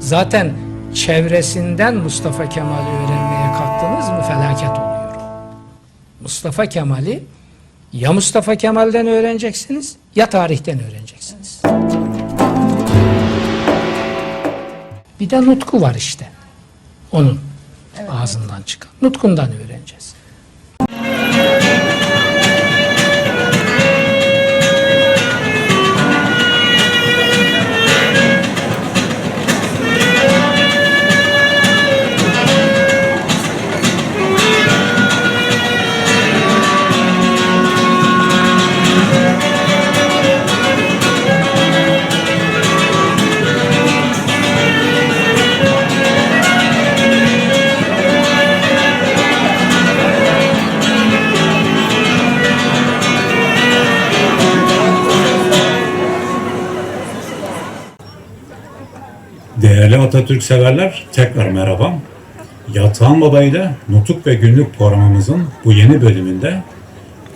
Zaten çevresinden Mustafa Kemal'i öğrenmeye kalktınız mı felaket oluyor. Mustafa Kemal'i ya Mustafa Kemal'den öğreneceksiniz ya tarihten öğreneceksiniz. Bir de nutku var işte. Onun ağzından çıkan. Nutkundan öğreneceğiz. Değerli Atatürk severler, tekrar merhaba. Yatağan Baba ile Nutuk ve Günlük programımızın bu yeni bölümünde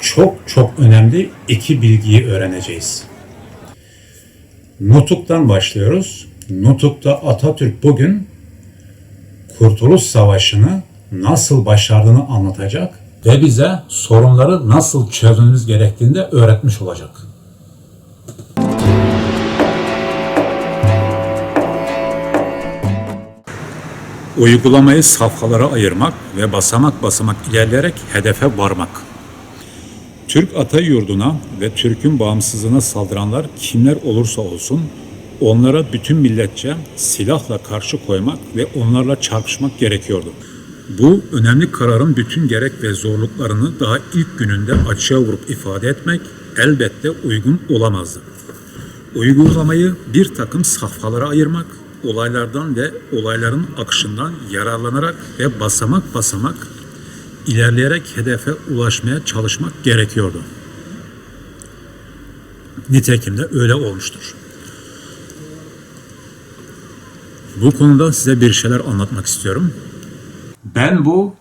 çok çok önemli iki bilgiyi öğreneceğiz. Nutuk'tan başlıyoruz. Nutuk'ta Atatürk bugün Kurtuluş Savaşı'nı nasıl başardığını anlatacak ve bize sorunları nasıl çözmemiz gerektiğini de öğretmiş olacak. Uygulamayı safhalara ayırmak ve basamak basamak ilerleyerek hedefe varmak. Türk ata yurduna ve Türk'ün bağımsızlığına saldıranlar kimler olursa olsun onlara bütün milletçe silahla karşı koymak ve onlarla çarpışmak gerekiyordu. Bu önemli kararın bütün gerek ve zorluklarını daha ilk gününde açığa vurup ifade etmek elbette uygun olamazdı. Uygulamayı bir takım safhalara ayırmak, olaylardan ve olayların akışından yararlanarak ve basamak basamak ilerleyerek hedefe ulaşmaya çalışmak gerekiyordu. Nitekim de öyle olmuştur. Bu konuda size bir şeyler anlatmak istiyorum. Ben bu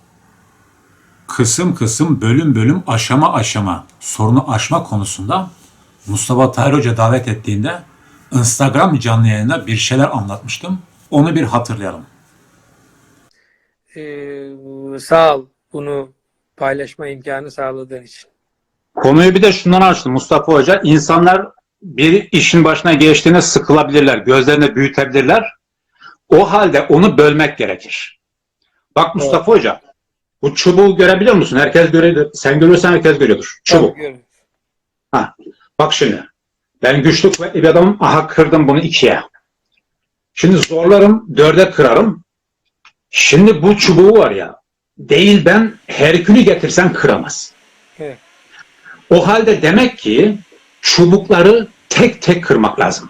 kısım kısım, bölüm bölüm, aşama aşama sorunu aşma konusunda Mustafa Tahir Hoca davet ettiğinde Instagram canlı yayında bir şeyler anlatmıştım. Onu bir hatırlayalım. Ee, sağ ol bunu paylaşma imkanı sağladığın için. Konuyu bir de şundan açtım Mustafa Hoca. İnsanlar bir işin başına geçtiğinde sıkılabilirler, gözlerini büyütebilirler. O halde onu bölmek gerekir. Bak Mustafa Hoca, bu çubuğu görebiliyor musun? Herkes görüyor. Sen görüyorsan herkes görüyordur. Çubuk. Görün. Bak şimdi. Ben güçlü kuvvetli bir adamım. Aha kırdım bunu ikiye. Şimdi zorlarım, dörde kırarım. Şimdi bu çubuğu var ya, değil ben Herkül'ü getirsen kıramaz. Evet. O halde demek ki çubukları tek tek kırmak lazım.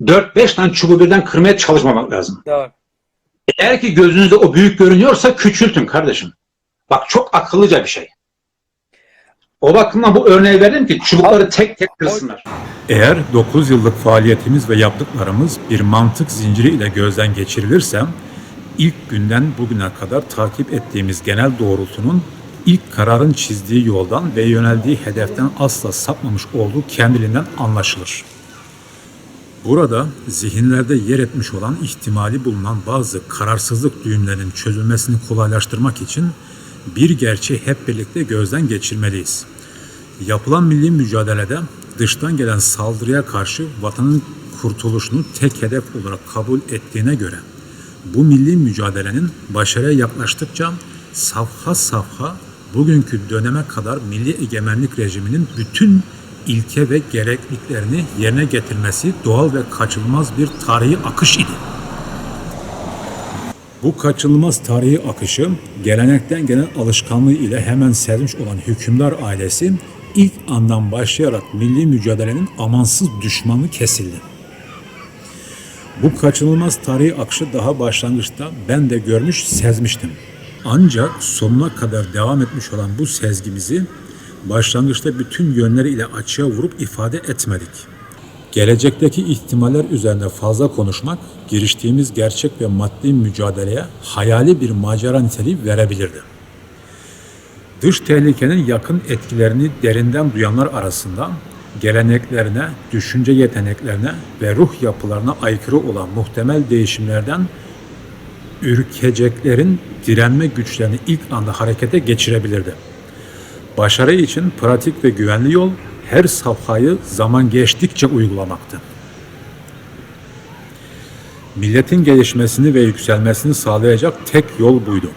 4-5 tane çubuğu birden kırmaya çalışmamak lazım. Doğru. Eğer ki gözünüzde o büyük görünüyorsa küçültün kardeşim. Bak çok akıllıca bir şey. O bakımdan bu örneği verdim ki çubukları tek tek kırsınlar. Eğer 9 yıllık faaliyetimiz ve yaptıklarımız bir mantık zinciri ile gözden geçirilirse, ilk günden bugüne kadar takip ettiğimiz genel doğrultunun ilk kararın çizdiği yoldan ve yöneldiği hedeften asla sapmamış olduğu kendiliğinden anlaşılır. Burada zihinlerde yer etmiş olan ihtimali bulunan bazı kararsızlık düğümlerinin çözülmesini kolaylaştırmak için bir gerçeği hep birlikte gözden geçirmeliyiz. Yapılan milli mücadelede dıştan gelen saldırıya karşı vatanın kurtuluşunu tek hedef olarak kabul ettiğine göre bu milli mücadelenin başarıya yaklaştıkça safha safha bugünkü döneme kadar milli egemenlik rejiminin bütün ilke ve gerekliliklerini yerine getirmesi doğal ve kaçınılmaz bir tarihi akış idi. Bu kaçınılmaz tarihi akışı gelenekten gelen alışkanlığı ile hemen sermiş olan hükümdar ailesi ilk andan başlayarak milli mücadelenin amansız düşmanı kesildi. Bu kaçınılmaz tarihi akışı daha başlangıçta ben de görmüş, sezmiştim. Ancak sonuna kadar devam etmiş olan bu sezgimizi başlangıçta bütün yönleriyle açığa vurup ifade etmedik. Gelecekteki ihtimaller üzerine fazla konuşmak, giriştiğimiz gerçek ve maddi mücadeleye hayali bir macera niteliği verebilirdi. Dış tehlikenin yakın etkilerini derinden duyanlar arasında geleneklerine, düşünce yeteneklerine ve ruh yapılarına aykırı olan muhtemel değişimlerden ürkeceklerin direnme güçlerini ilk anda harekete geçirebilirdi. Başarı için pratik ve güvenli yol her safhayı zaman geçtikçe uygulamaktı. Milletin gelişmesini ve yükselmesini sağlayacak tek yol buydu.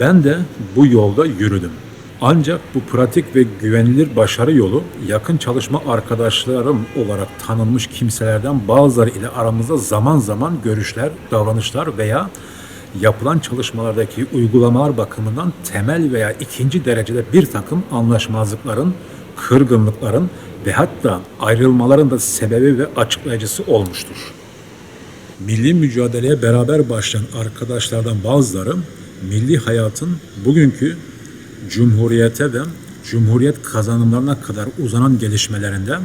Ben de bu yolda yürüdüm. Ancak bu pratik ve güvenilir başarı yolu yakın çalışma arkadaşlarım olarak tanınmış kimselerden bazıları ile aramızda zaman zaman görüşler, davranışlar veya yapılan çalışmalardaki uygulamalar bakımından temel veya ikinci derecede bir takım anlaşmazlıkların, kırgınlıkların ve hatta ayrılmaların da sebebi ve açıklayıcısı olmuştur. Milli mücadeleye beraber başlayan arkadaşlardan bazıları milli hayatın bugünkü cumhuriyete ve cumhuriyet kazanımlarına kadar uzanan gelişmelerinde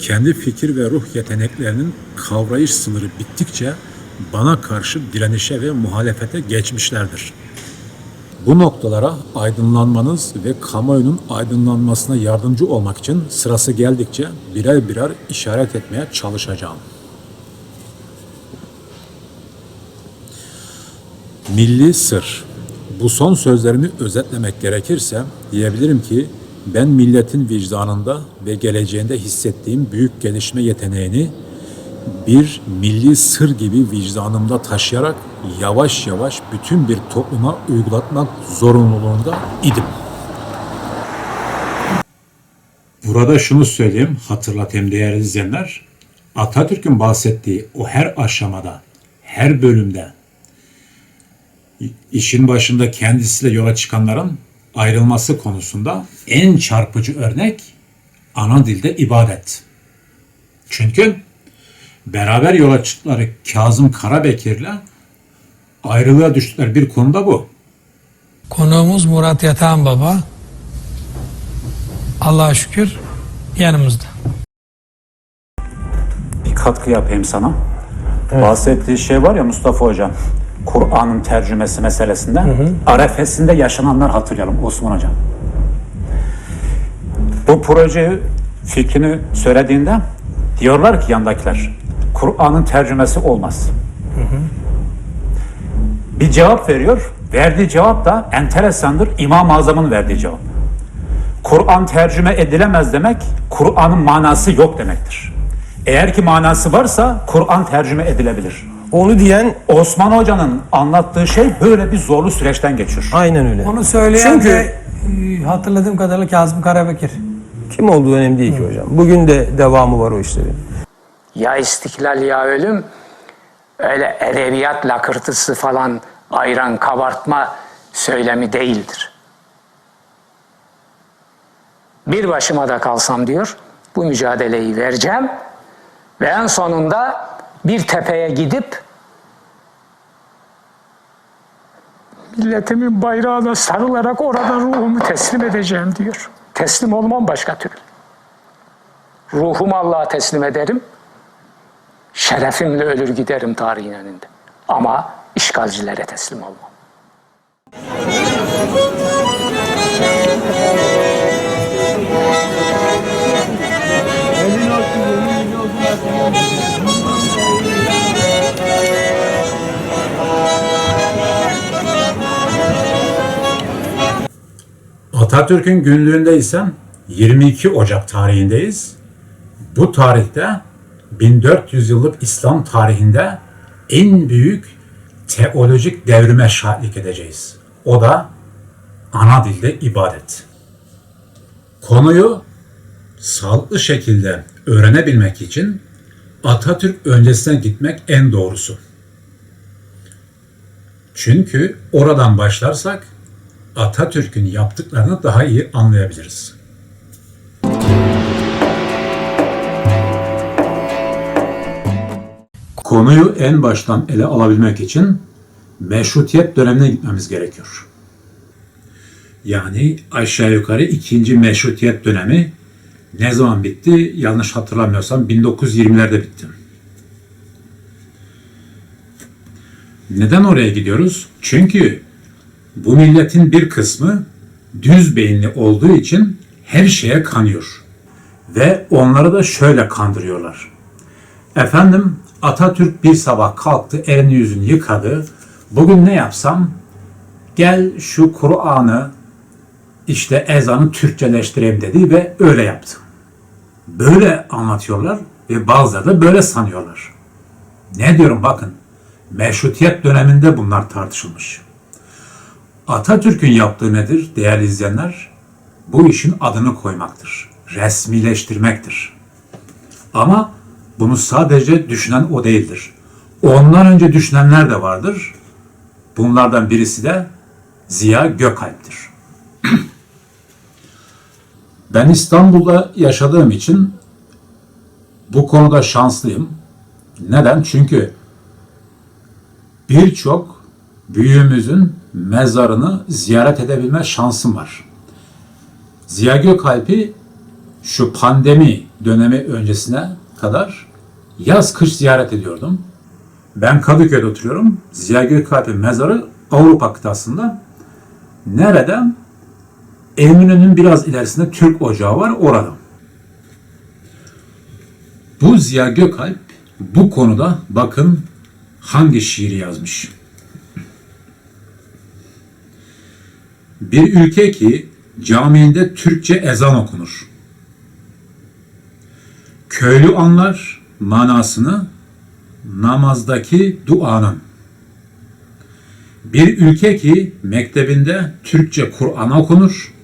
kendi fikir ve ruh yeteneklerinin kavrayış sınırı bittikçe bana karşı direnişe ve muhalefete geçmişlerdir. Bu noktalara aydınlanmanız ve kamuoyunun aydınlanmasına yardımcı olmak için sırası geldikçe birer birer işaret etmeye çalışacağım. Milli sır. Bu son sözlerimi özetlemek gerekirse diyebilirim ki ben milletin vicdanında ve geleceğinde hissettiğim büyük gelişme yeteneğini bir milli sır gibi vicdanımda taşıyarak yavaş yavaş bütün bir topluma uygulatmak zorunluluğunda idim. Burada şunu söyleyeyim, hatırlatayım değerli izleyenler. Atatürk'ün bahsettiği o her aşamada, her bölümde işin başında kendisiyle yola çıkanların ayrılması konusunda en çarpıcı örnek ana dilde ibadet. Çünkü beraber yola çıktıkları Kazım Karabekir'le ayrılığa düştükleri bir konuda bu. Konuğumuz Murat Yatan Baba. Allah'a şükür yanımızda. bir katkı yapayım sana. Bahsettiği şey var ya Mustafa Hocam. Kur'an'ın tercümesi meselesinde. Arefesinde yaşananlar hatırlayalım Osman Hocam. Bu projeyi fikrini söylediğinde diyorlar ki yandakiler Kur'an'ın tercümesi olmaz. Bir cevap veriyor. Verdiği cevap da enteresandır. İmam-ı Azam'ın verdiği cevap. Kur'an tercüme edilemez demek, Kur'an'ın manası yok demektir. Eğer ki manası varsa Kur'an tercüme edilebilir. Onu diyen Osman Hoca'nın anlattığı şey böyle bir zorlu süreçten geçiyor. aynen öyle. Onu söyleyen Çünkü de e, hatırladığım kadarıyla Kazım Karabekir. kim olduğu önemli değil ki hocam. Bugün de devamı var o işlerin. ya istiklal ya ölüm öyle edebiyat lakırtısı falan ayran kabartma söylemi değildir. Bir başıma da kalsam diyor bu mücadeleyi vereceğim ve en sonunda bir tepeye gidip milletimin bayrağına sarılarak orada ruhumu teslim edeceğim diyor. Teslim olmam başka türlü. Ruhumu Allah'a teslim ederim. Şerefimle ölür giderim tarihin önünde. Ama işgalcilere teslim olmam. Atatürk'ün günlüğünde ise 22 Ocak tarihindeyiz. Bu tarihte 1400 yıllık İslam tarihinde en büyük teolojik devrime şahitlik edeceğiz. O da ana dilde ibadet. Konuyu sağlıklı şekilde öğrenebilmek için Atatürk öncesine gitmek en doğrusu. Çünkü oradan başlarsak Atatürk'ün yaptıklarını daha iyi anlayabiliriz. Konuyu en baştan ele alabilmek için meşrutiyet dönemine gitmemiz gerekiyor. Yani aşağı yukarı ikinci meşrutiyet dönemi ne zaman bitti? Yanlış hatırlamıyorsam 1920'lerde bitti. Neden oraya gidiyoruz? Çünkü bu milletin bir kısmı düz beyinli olduğu için her şeye kanıyor. Ve onları da şöyle kandırıyorlar. Efendim Atatürk bir sabah kalktı, elini yüzünü yıkadı. Bugün ne yapsam? Gel şu Kur'an'ı işte ezanı Türkçeleştireyim dedi ve öyle yaptı. Böyle anlatıyorlar ve bazıları da böyle sanıyorlar. Ne diyorum bakın. Meşrutiyet döneminde bunlar tartışılmış. Atatürk'ün yaptığı nedir değerli izleyenler? Bu işin adını koymaktır. Resmileştirmektir. Ama bunu sadece düşünen o değildir. Ondan önce düşünenler de vardır. Bunlardan birisi de Ziya Gökalp'tir. ben İstanbul'da yaşadığım için bu konuda şanslıyım. Neden? Çünkü birçok büyüğümüzün mezarını ziyaret edebilme şansım var. Ziya Gökalp'i şu pandemi dönemi öncesine kadar yaz kış ziyaret ediyordum. Ben Kadıköy'de oturuyorum. Ziya Gökalp'in mezarı Avrupa kıtasında. Nereden? Eminönü'nün biraz ilerisinde Türk Ocağı var orada. Bu Ziya Gökalp bu konuda bakın hangi şiiri yazmış. Bir ülke ki camiinde Türkçe ezan okunur. Köylü anlar manasını namazdaki duanın. Bir ülke ki mektebinde Türkçe Kur'an okunur.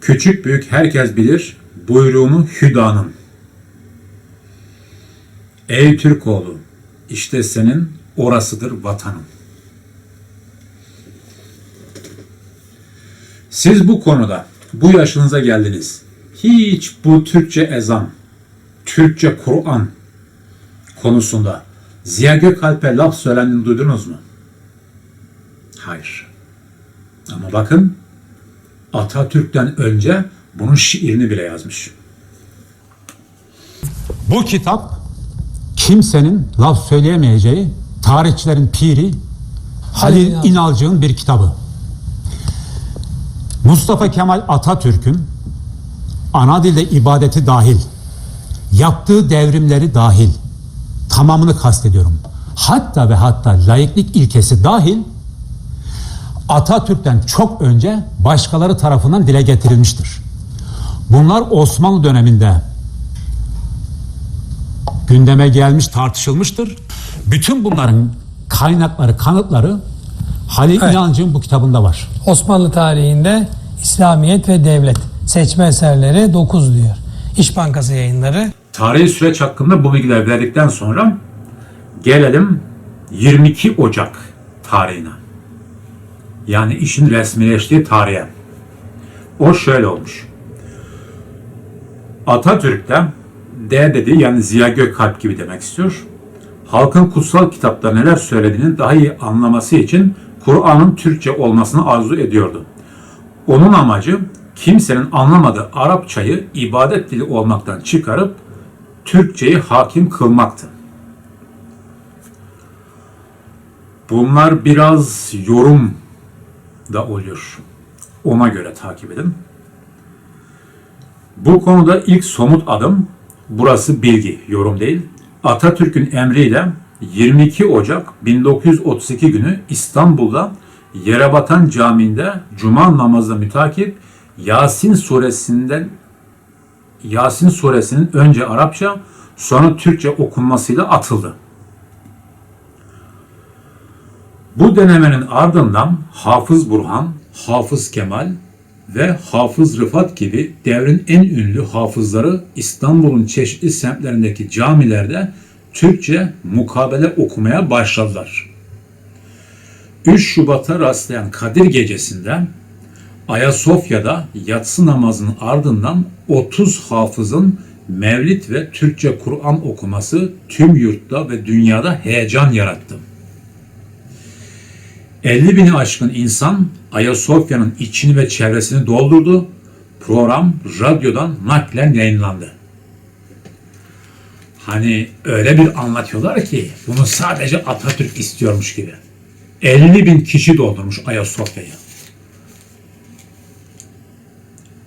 Küçük büyük herkes bilir buyruğunu Hüda'nın. Ey Türkoğlu, işte senin orasıdır vatanın. Siz bu konuda, bu yaşınıza geldiniz. Hiç bu Türkçe ezan, Türkçe Kur'an konusunda Ziya Gökalp'e laf söylendiğini duydunuz mu? Hayır. Ama bakın Atatürk'ten önce bunun şiirini bile yazmış. Bu kitap kimsenin laf söyleyemeyeceği tarihçilerin piri Halil İnalcı. İnalcık'ın bir kitabı. Mustafa Kemal Atatürk'ün ana dilde ibadeti dahil, yaptığı devrimleri dahil, tamamını kastediyorum. Hatta ve hatta laiklik ilkesi dahil Atatürk'ten çok önce başkaları tarafından dile getirilmiştir. Bunlar Osmanlı döneminde gündeme gelmiş, tartışılmıştır. Bütün bunların kaynakları, kanıtları Halil Evet. İnancı'nın bu kitabında var. Osmanlı tarihinde İslamiyet ve Devlet seçme eserleri 9 diyor. İş Bankası yayınları Tarihi süreç hakkında bu bilgiler verdikten sonra gelelim 22 Ocak tarihine. Yani işin resmileştiği tarihe. O şöyle olmuş. Atatürk'te D dedi yani Ziya Gökalp gibi demek istiyor. Halkın kutsal kitapta neler söylediğini daha iyi anlaması için Kur'an'ın Türkçe olmasını arzu ediyordu. Onun amacı kimsenin anlamadığı Arapçayı ibadet dili olmaktan çıkarıp Türkçeyi hakim kılmaktı. Bunlar biraz yorum da oluyor. Ona göre takip edin. Bu konuda ilk somut adım, burası bilgi, yorum değil. Atatürk'ün emriyle 22 Ocak 1932 günü İstanbul'da Yerebatan Camii'nde Cuma namazına mütakip Yasin suresinden Yasin suresinin önce Arapça sonra Türkçe okunmasıyla atıldı. Bu denemenin ardından Hafız Burhan, Hafız Kemal ve Hafız Rıfat gibi devrin en ünlü hafızları İstanbul'un çeşitli semtlerindeki camilerde Türkçe mukabele okumaya başladılar. 3 Şubat'a rastlayan Kadir Gecesi'nde Ayasofya'da yatsı namazının ardından 30 hafızın Mevlid ve Türkçe Kur'an okuması tüm yurtta ve dünyada heyecan yarattı. 50 bini aşkın insan Ayasofya'nın içini ve çevresini doldurdu. Program radyodan naklen yayınlandı. Hani öyle bir anlatıyorlar ki bunu sadece Atatürk istiyormuş gibi. 50 bin kişi doldurmuş Ayasofya'yı.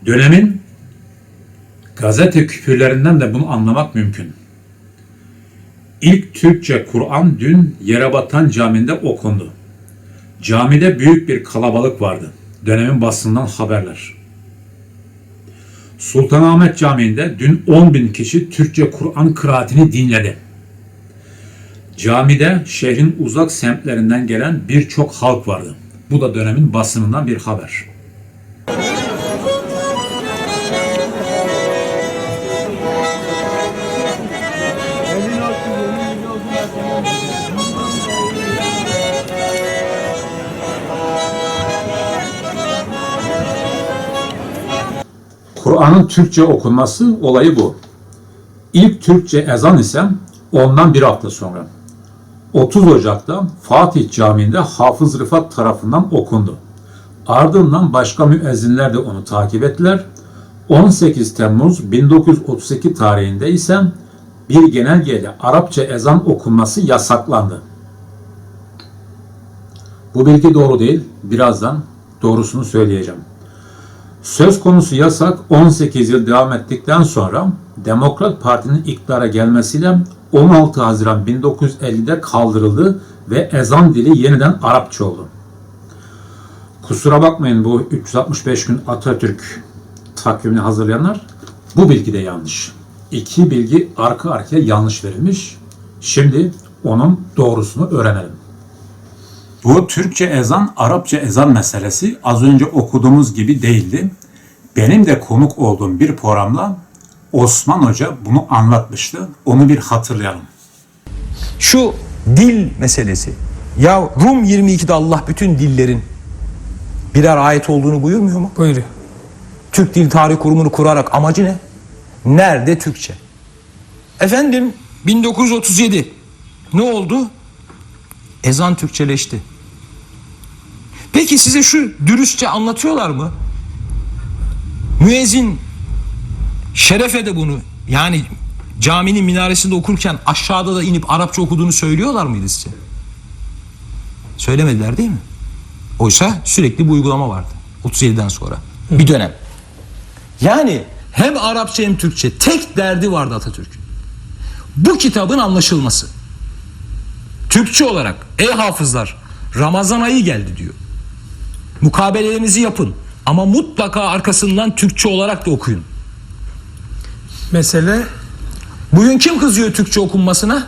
Dönemin Gazete küpürlerinden de bunu anlamak mümkün. İlk Türkçe Kur'an dün Yerebatan Camii'nde okundu. Camide büyük bir kalabalık vardı. Dönemin basından haberler. Sultanahmet Camii'nde dün 10 bin kişi Türkçe Kur'an kıraatini dinledi. Camide şehrin uzak semtlerinden gelen birçok halk vardı. Bu da dönemin basınından bir haber. Kur'an'ın Türkçe okunması olayı bu. İlk Türkçe ezan ise ondan bir hafta sonra. 30 Ocak'ta Fatih Camii'nde Hafız Rıfat tarafından okundu. Ardından başka müezzinler de onu takip ettiler. 18 Temmuz 1932 tarihinde ise bir genelgeyle Arapça ezan okunması yasaklandı. Bu bilgi doğru değil. Birazdan doğrusunu söyleyeceğim. Söz konusu yasak 18 yıl devam ettikten sonra Demokrat Parti'nin iktidara gelmesiyle 16 Haziran 1950'de kaldırıldı ve ezan dili yeniden Arapça oldu. Kusura bakmayın bu 365 gün Atatürk takvimini hazırlayanlar bu bilgi de yanlış. İki bilgi arka arkaya yanlış verilmiş. Şimdi onun doğrusunu öğrenelim. Bu Türkçe ezan, Arapça ezan meselesi az önce okuduğumuz gibi değildi. Benim de konuk olduğum bir programda Osman Hoca bunu anlatmıştı. Onu bir hatırlayalım. Şu dil meselesi. Ya Rum 22'de Allah bütün dillerin birer ayet olduğunu buyurmuyor mu? Buyuruyor. Türk Dil Tarih Kurumu'nu kurarak amacı ne? Nerede Türkçe? Efendim 1937 ne oldu? Ezan Türkçeleşti. Peki size şu dürüstçe anlatıyorlar mı? Müezzin Şerefe de bunu yani caminin minaresinde okurken aşağıda da inip Arapça okuduğunu söylüyorlar mıydı size? Söylemediler değil mi? Oysa sürekli bu uygulama vardı. 37'den sonra. Bir dönem. Yani hem Arapça hem Türkçe tek derdi vardı Atatürk'ün. Bu kitabın anlaşılması. Türkçe olarak ey hafızlar Ramazan ayı geldi diyor. Mukabelelerinizi yapın ama mutlaka arkasından Türkçe olarak da okuyun. Mesele Bugün kim kızıyor Türkçe okunmasına?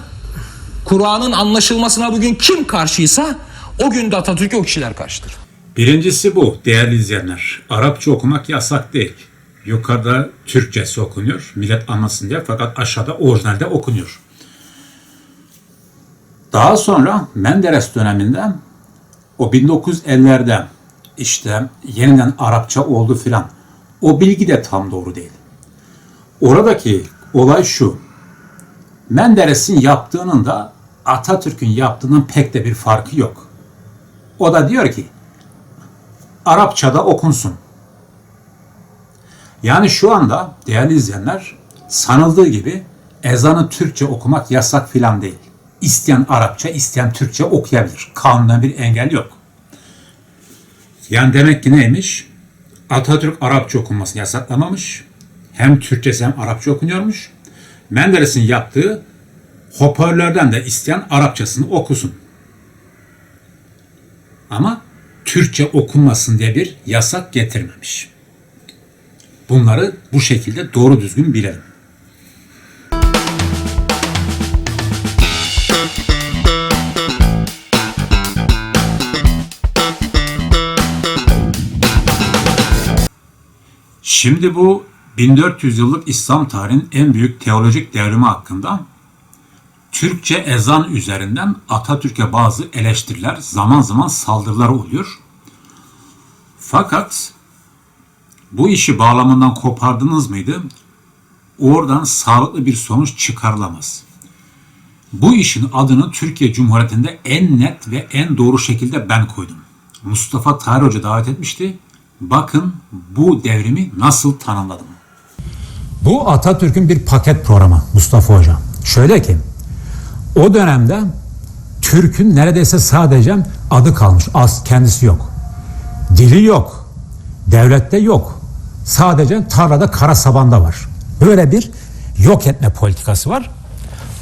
Kur'an'ın anlaşılmasına bugün kim karşıysa o gün de Atatürk'e o kişiler karşıdır. Birincisi bu değerli izleyenler. Arapça okumak yasak değil. Yukarıda Türkçesi okunuyor. Millet anlasın diye fakat aşağıda orijinalde okunuyor. Daha sonra Menderes döneminde o 1950'lerde işte yeniden Arapça oldu filan. O bilgi de tam doğru değil. Oradaki olay şu. Menderes'in yaptığının da Atatürk'ün yaptığının pek de bir farkı yok. O da diyor ki Arapçada okunsun. Yani şu anda değerli izleyenler sanıldığı gibi ezanı Türkçe okumak yasak filan değil. İsteyen Arapça, isteyen Türkçe okuyabilir. Kanunda bir engel yok. Yani demek ki neymiş? Atatürk Arapça okunmasını yasaklamamış. Hem Türkçesi hem Arapça okunuyormuş. Menderes'in yaptığı hoparlörden de isteyen Arapçasını okusun. Ama Türkçe okunmasın diye bir yasak getirmemiş. Bunları bu şekilde doğru düzgün bilelim. Şimdi bu 1400 yıllık İslam tarihinin en büyük teolojik devrimi hakkında Türkçe ezan üzerinden Atatürk'e bazı eleştiriler, zaman zaman saldırılar oluyor. Fakat bu işi bağlamından kopardınız mıydı? Oradan sağlıklı bir sonuç çıkarılamaz. Bu işin adını Türkiye Cumhuriyeti'nde en net ve en doğru şekilde ben koydum. Mustafa Tarih Hoca davet etmişti. Bakın bu devrimi nasıl tanımladım. Bu Atatürk'ün bir paket programı Mustafa Hoca. Şöyle ki o dönemde Türk'ün neredeyse sadece adı kalmış. Az kendisi yok. Dili yok. Devlette yok. Sadece tarlada kara sabanda var. Böyle bir yok etme politikası var.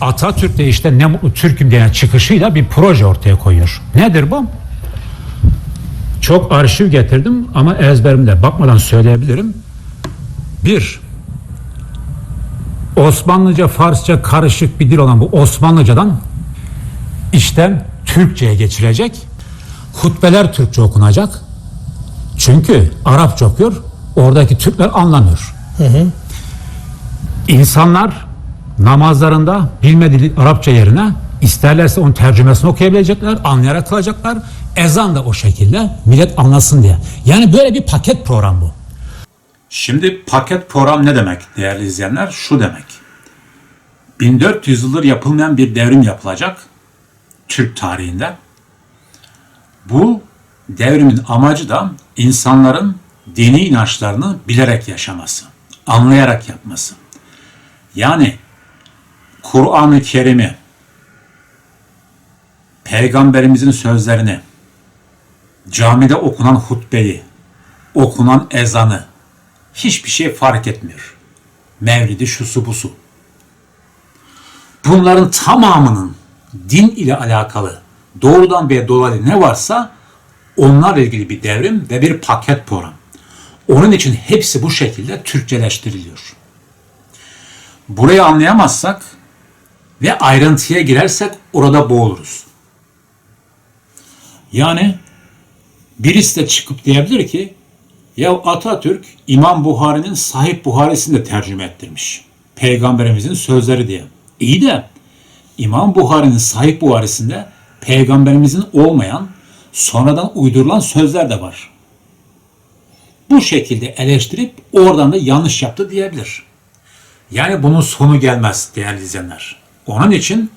Atatürk de işte ne mutlu Türk'üm diyen çıkışıyla bir proje ortaya koyuyor. Nedir bu? Çok arşiv getirdim ama ezberimde bakmadan söyleyebilirim. Bir, Osmanlıca, Farsça karışık bir dil olan bu Osmanlıcadan işten Türkçe'ye geçirecek. Hutbeler Türkçe okunacak. Çünkü Arapça okuyor. Oradaki Türkler anlamıyor. İnsanlar namazlarında bilmediği Arapça yerine isterlerse onun tercümesini okuyabilecekler, anlayarak kılacaklar. Ezan da o şekilde millet anlasın diye. Yani böyle bir paket program bu. Şimdi paket program ne demek değerli izleyenler? Şu demek. 1400 yıldır yapılmayan bir devrim yapılacak Türk tarihinde. Bu devrimin amacı da insanların dini inançlarını bilerek yaşaması, anlayarak yapması. Yani Kur'an-ı Kerim'i, Peygamberimizin sözlerini, camide okunan hutbeyi, okunan ezanı, hiçbir şey fark etmiyor. Mevlidi şusu busu. Bunların tamamının din ile alakalı doğrudan veya dolaylı ne varsa onlarla ilgili bir devrim ve bir paket program. Onun için hepsi bu şekilde Türkçeleştiriliyor. Burayı anlayamazsak ve ayrıntıya girersek orada boğuluruz. Yani birisi de çıkıp diyebilir ki ya Atatürk İmam Buhari'nin Sahih Buhari'sini de tercüme ettirmiş. Peygamberimizin sözleri diye. İyi de İmam Buhari'nin Sahih Buhari'sinde peygamberimizin olmayan sonradan uydurulan sözler de var. Bu şekilde eleştirip oradan da yanlış yaptı diyebilir. Yani bunun sonu gelmez değerli izleyenler. Onun için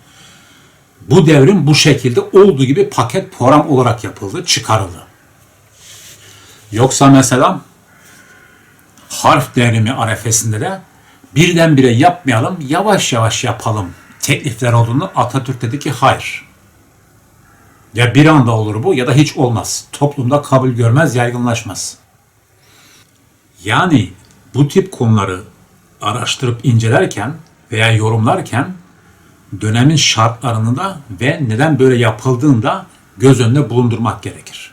bu devrim bu şekilde olduğu gibi paket program olarak yapıldı, çıkarıldı. Yoksa mesela harf devrimi arefesinde de birdenbire yapmayalım, yavaş yavaş yapalım teklifler olduğunu Atatürk dedi ki hayır. Ya bir anda olur bu ya da hiç olmaz. Toplumda kabul görmez, yaygınlaşmaz. Yani bu tip konuları araştırıp incelerken veya yorumlarken dönemin şartlarını da ve neden böyle yapıldığını da göz önünde bulundurmak gerekir.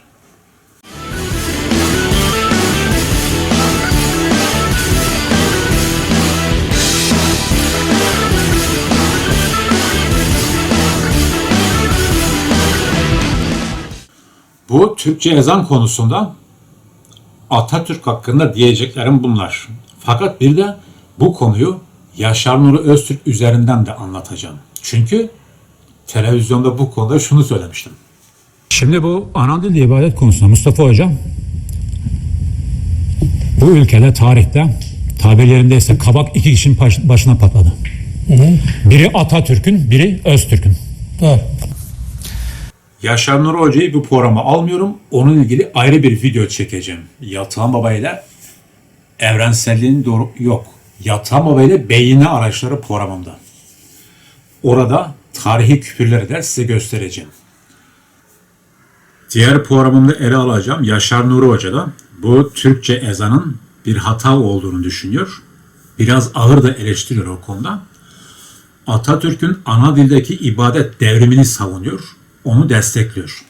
Bu Türkçe ezan konusunda Atatürk hakkında diyeceklerim bunlar. Fakat bir de bu konuyu Yaşar Nuri Öztürk üzerinden de anlatacağım. Çünkü televizyonda bu konuda şunu söylemiştim. Şimdi bu ana dil ibadet konusunda Mustafa Hocam bu ülkede tarihte tabirlerindeyse kabak iki kişinin baş- başına patladı. Biri Atatürk'ün, biri Öztürk'ün. Yaşar Nuri Hoca'yı bu programa almıyorum. Onun ilgili ayrı bir video çekeceğim. Yalçın Baba ile evrenselliğin doğru yok. Yalçın Baba ile beyine araçları programımda. Orada tarihi küpürleri de size göstereceğim. Diğer programımda ele alacağım. Yaşar Nuri Hoca da bu Türkçe ezanın bir hata olduğunu düşünüyor. Biraz ağır da eleştiriyor o konuda. Atatürk'ün ana dildeki ibadet devrimini savunuyor. Onu destekliyor.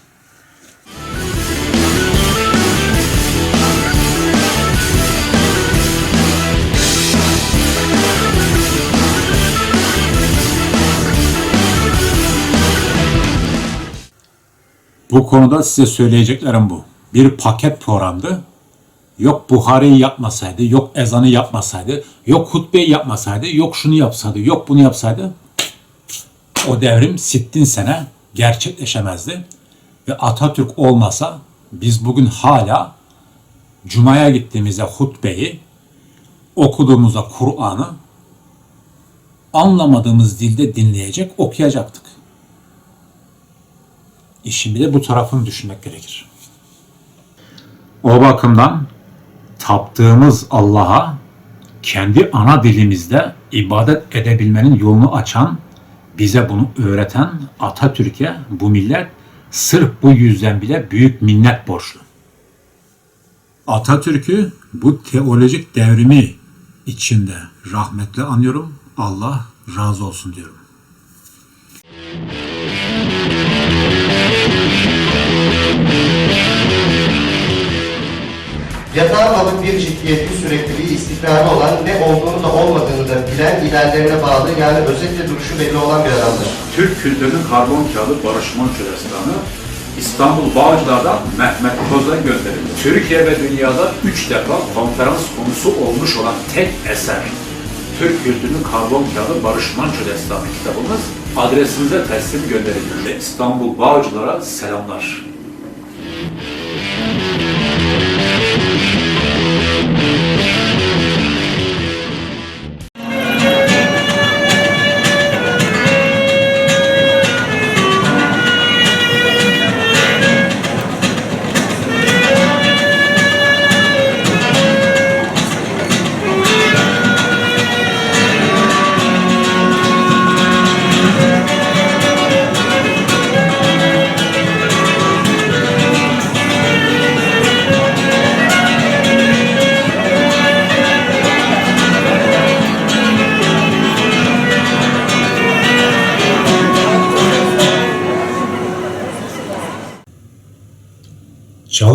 Bu konuda size söyleyeceklerim bu. Bir paket programdı. Yok Buhari'yi yapmasaydı, yok ezanı yapmasaydı, yok hutbeyi yapmasaydı, yok şunu yapsaydı, yok bunu yapsaydı o devrim sittin sene gerçekleşemezdi. Ve Atatürk olmasa biz bugün hala Cuma'ya gittiğimizde hutbeyi, okuduğumuzda Kur'an'ı anlamadığımız dilde dinleyecek, okuyacaktık. İşin bir de bu tarafını düşünmek gerekir. O bakımdan taptığımız Allah'a kendi ana dilimizde ibadet edebilmenin yolunu açan, bize bunu öğreten Atatürk'e bu millet sırf bu yüzden bile büyük minnet borçlu. Atatürk'ü bu teolojik devrimi içinde rahmetle anıyorum. Allah razı olsun diyorum. Yatağın bir ciddiyeti, sürekliliği, istikrarı olan ne olduğunu da olmadığını da bilen, ilerlerine bağlı yani özetle duruşu belli olan bir adamdır. Türk kültürünün karbon kağıdı Barış Manço destanı İstanbul Bağcılar'dan Mehmet Koz'a gönderildi. Türkiye ve dünyada üç defa konferans konusu olmuş olan tek eser Türk kültürünün karbon kağıdı Barış Manço destanı kitabımız adresinize teslim gönderildi. İstanbul Bağcılar'a selamlar.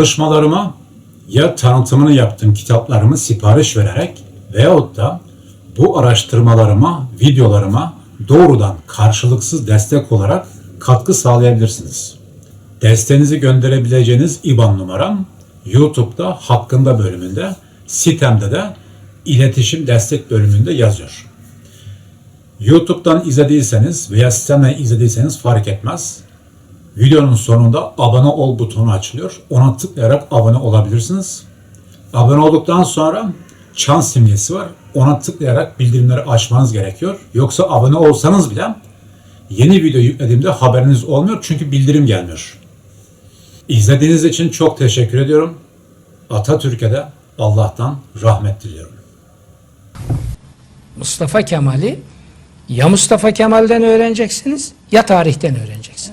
Çalışmalarıma ya tanıtımını yaptığım kitaplarımı sipariş vererek veyahut da bu araştırmalarıma, videolarıma doğrudan karşılıksız destek olarak katkı sağlayabilirsiniz. Desteğinizi gönderebileceğiniz IBAN numaram YouTube'da hakkında bölümünde, sitemde de iletişim destek bölümünde yazıyor. YouTube'dan izlediyseniz veya sitemden izlediyseniz fark etmez. Videonun sonunda abone ol butonu açılıyor. Ona tıklayarak abone olabilirsiniz. Abone olduktan sonra çan simgesi var. Ona tıklayarak bildirimleri açmanız gerekiyor. Yoksa abone olsanız bile yeni video yüklediğimde haberiniz olmuyor çünkü bildirim gelmiyor. İzlediğiniz için çok teşekkür ediyorum. Atatürk'e de Allah'tan rahmet diliyorum. Mustafa Kemal'i ya Mustafa Kemal'den öğreneceksiniz ya tarihten öğreneceksiniz.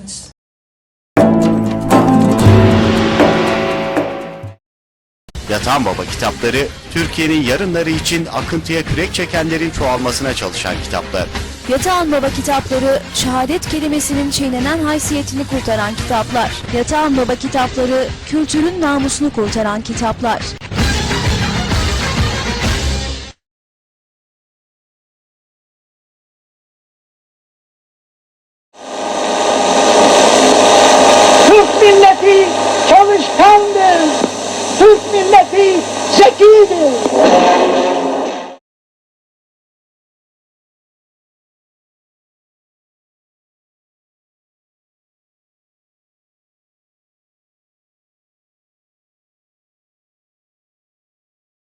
Yatan Baba kitapları, Türkiye'nin yarınları için akıntıya kürek çekenlerin çoğalmasına çalışan kitaplar. Yatağan Baba kitapları, şehadet kelimesinin çiğnenen haysiyetini kurtaran kitaplar. Yatağan Baba kitapları, kültürün namusunu kurtaran kitaplar.